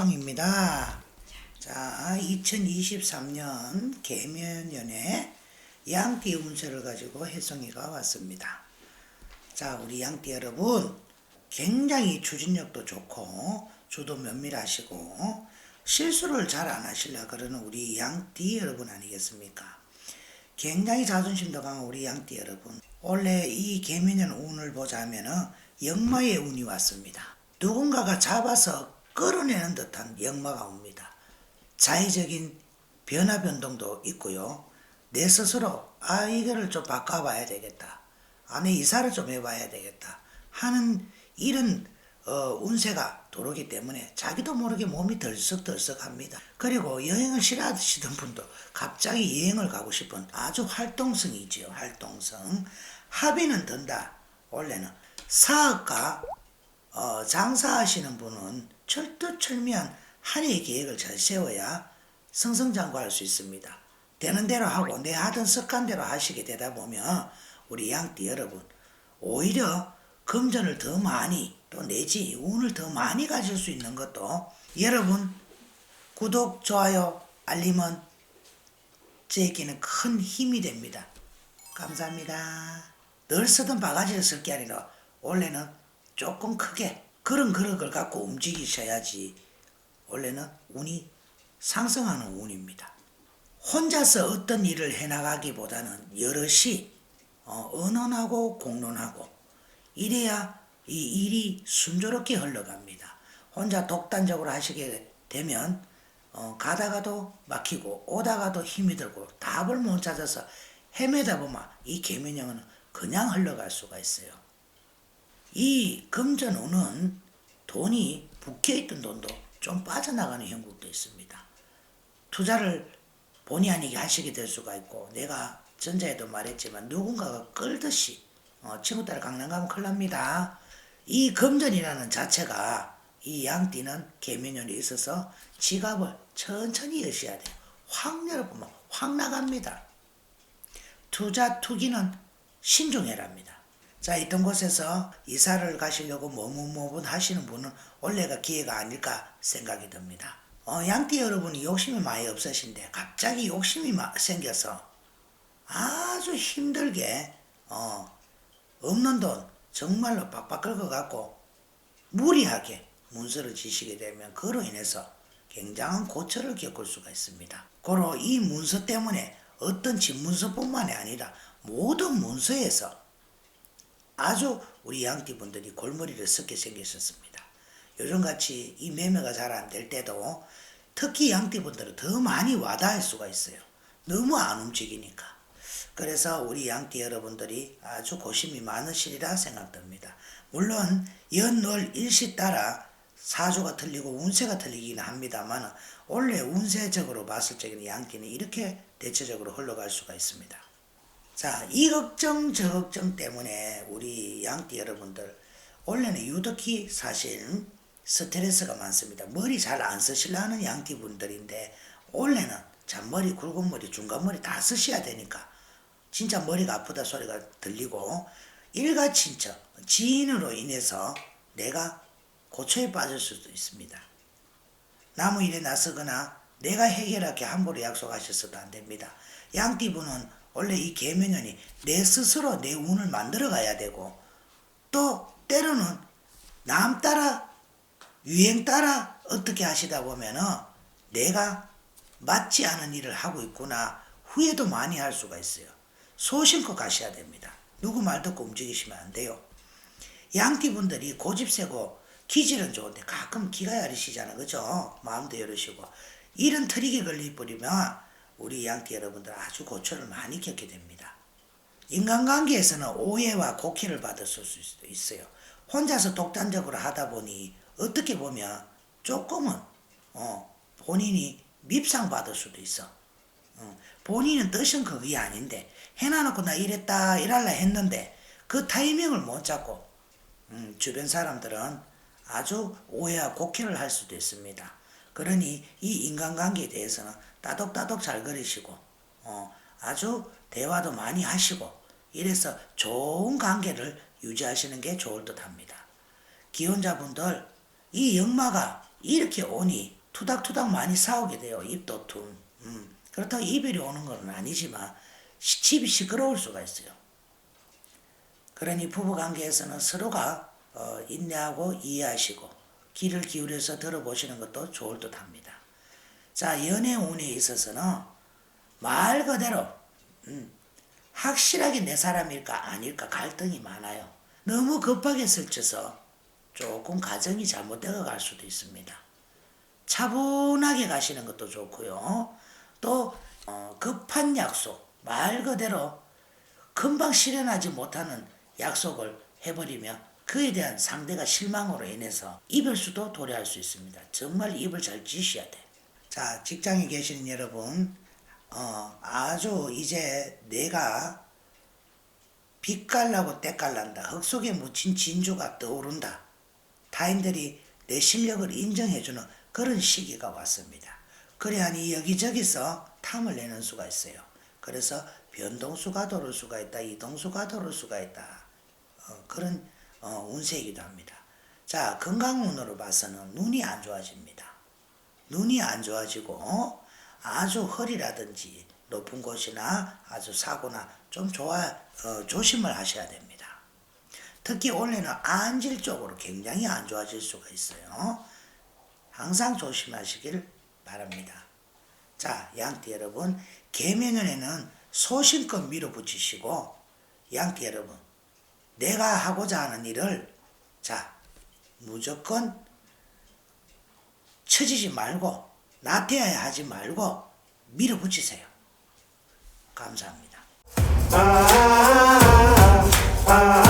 혜송입니다. 자, 2023년 개면연에 양띠 운세를 가지고 혜송이가 왔습니다. 자, 우리 양띠 여러분, 굉장히 추진력도 좋고, 주도 면밀하시고, 실수를 잘 안 하시려 그러는 우리 양띠 여러분 아니겠습니까? 굉장히 자존심도 강한 우리 양띠 여러분. 원래 이 개미년 운을 보자면은 역마의 운이 왔습니다. 누군가가 잡아서 끌어내는 듯한 역마가 옵니다. 자의적인 변화 변동도 있고요. 내 스스로 아 이거를 좀 바꿔봐야 되겠다. 아내 이사를 좀 해봐야 되겠다. 하는 이런 어, 운세가 들어오기 때문에 자기도 모르게 몸이 덜썩덜썩합니다. 그리고 여행을 싫어하시던 분도 갑자기 여행을 가고 싶은 아주 활동성이지요. 활동성. 합의는 든다. 원래는 사업가 어, 장사하시는 분은 철두철미한 한 해의 계획을 잘 세워야 승승장구할 수 있습니다. 되는 대로 하고 내 하던 습관대로 하시게 되다 보면 우리 양띠 여러분 오히려 금전을 더 많이 또 내지 운을 더 많이 가질 수 있는 것도 여러분 구독 좋아요 알림은 제게는 큰 힘이 됩니다. 감사합니다. 늘 쓰던 바가지를 쓸 게 아니라 원래는 조금 크게 그런 그릇을 갖고 움직이셔야지 원래는 운이 상승하는 운입니다. 혼자서 어떤 일을 해나가기보다는 여럿이 어, 언언하고 공론하고 이래야 이 일이 순조롭게 흘러갑니다. 혼자 독단적으로 하시게 되면 어, 가다가도 막히고 오다가도 힘이 들고 답을 못 찾아서 헤매다 보면 이 개면형은 그냥 흘러갈 수가 있어요. 이 금전운은 돈이 북혀있던 돈도 좀 빠져나가는 형국도 있습니다. 투자를 본의 아니게 하시게 될 수가 있고 내가 전자에도 말했지만 누군가가 끌듯이 어, 친구 따라 강남 가면 큰일 납니다. 이 금전이라는 자체가 이 양띠는 개면연이 있어서 지갑을 천천히 여셔야 돼요. 확 열어보면 확 나갑니다. 투자 투기는 신중해랍니다. 자, 있던 곳에서 이사를 가시려고 머뭇머뭇 하시는 분은 원래가 기회가 아닐까 생각이 듭니다. 어, 양띠 여러분이 욕심이 많이 없으신데 갑자기 욕심이 마- 생겨서 아주 힘들게 어, 없는 돈 정말로 빡빡 긁어갖고 무리하게 문서를 지시게 되면 그로 인해서 굉장한 고초를 겪을 수가 있습니다. 고로 이 문서 때문에 어떤 집문서뿐만이 아니라 모든 문서에서 아주 우리 양띠 분들이 골머리를 썩게 생기셨습니다. 요즘같이 이 매매가 잘 안 될 때도 특히 양띠 분들은 더 많이 와닿을 수가 있어요. 너무 안 움직이니까. 그래서 우리 양띠 여러분들이 아주 고심이 많으시리라 생각됩니다. 물론 연월 일시 따라 사주가 틀리고 운세가 틀리긴 합니다만 원래 운세적으로 봤을 적에는 양띠는 이렇게 대체적으로 흘러갈 수가 있습니다. 자, 이 걱정 저 걱정 때문에 우리 양띠 여러분들 원래는 유독히 사실 스트레스가 많습니다. 머리 잘 안 쓰시려 하는 양띠 분들인데 원래는 잔머리, 굵은 머리, 중간 머리 다 쓰셔야 되니까 진짜 머리가 아프다 소리가 들리고 일가 친척 지인으로 인해서 내가 고초에 빠질 수도 있습니다. 나무 일에 나서거나 내가 해결할게 함부로 약속하셨어도 안 됩니다. 양띠분은 원래 이 계명연이 내 스스로 내 운을 만들어 가야 되고 또 때로는 남 따라 유행 따라 어떻게 하시다 보면은 내가 맞지 않은 일을 하고 있구나 후회도 많이 할 수가 있어요. 소신껏 가셔야 됩니다. 누구 말 듣고 움직이시면 안 돼요. 양띠분들이 고집 세고 기질은 좋은데 가끔 기가 야리시잖아 그죠? 마음도 여르시고 이런 트릭에 걸려버리면 우리 양띠 여러분들 아주 고초를 많이 겪게 됩니다. 인간관계에서는 오해와 곡해를 받을 수 있어요. 혼자서 독단적으로 하다 보니 어떻게 보면 조금은 어, 본인이 밉상받을 수도 있어. 어, 본인은 뜻은 그게 아닌데 해놔놓고 나 이랬다 이랄라 했는데 그 타이밍을 못 잡고 음, 주변 사람들은 아주 오해와 곡해를 할 수도 있습니다. 그러니 이 인간관계에 대해서는 따독따독 잘 그리시고 어, 아주 대화도 많이 하시고 이래서 좋은 관계를 유지하시는 게 좋을 듯 합니다. 기혼자분들 이 역마가 이렇게 오니 투닥투닥 많이 싸우게 돼요. 입도 툼. 음. 그렇다고 이별이 오는 건 아니지만 시- 집이 시끄러울 수가 있어요. 그러니 부부관계에서는 서로가 어, 인내하고 이해하시고 귀를 기울여서 들어보시는 것도 좋을 듯 합니다. 자, 연애 운에 있어서는 말 그대로 음, 확실하게 내 사람일까 아닐까 갈등이 많아요. 너무 급하게 설쳐서 조금 가정이 잘못되어 갈 수도 있습니다. 차분하게 가시는 것도 좋고요. 또 어, 급한 약속, 말 그대로 금방 실현하지 못하는 약속을 해버리면 그에 대한 상대가 실망으로 인해서 이별수도 도래할 수 있습니다. 정말 입을 잘 지셔야 돼. 자, 직장에 계시는 여러분, 어, 아주 이제 내가 빛깔나고 때깔난다. 흙 속에 묻힌 진주가 떠오른다. 타인들이 내 실력을 인정해주는 그런 시기가 왔습니다. 그래야니 여기저기서 탐을 내는 수가 있어요. 그래서 변동수가 돌을 수가 있다. 이동수가 돌을 수가 있다. 어, 그런 어, 운세이기도 합니다. 자, 건강운으로 봐서는 눈이 안 좋아집니다. 눈이 안 좋아지고 어? 아주 허리라든지 높은 곳이나 아주 사고나 좀 좋아 어, 조심을 하셔야 됩니다. 특히 원래는 안질 쪽으로 굉장히 안 좋아질 수가 있어요. 항상 조심하시길 바랍니다. 자, 양띠 여러분, 개면연에는 소신껏 밀어붙이시고 양띠 여러분, 내가 하고자 하는 일을 자 무조건 처지지 말고 나태해야 하지 말고 밀어붙이세요. 감사합니다. 아, 아, 아, 아.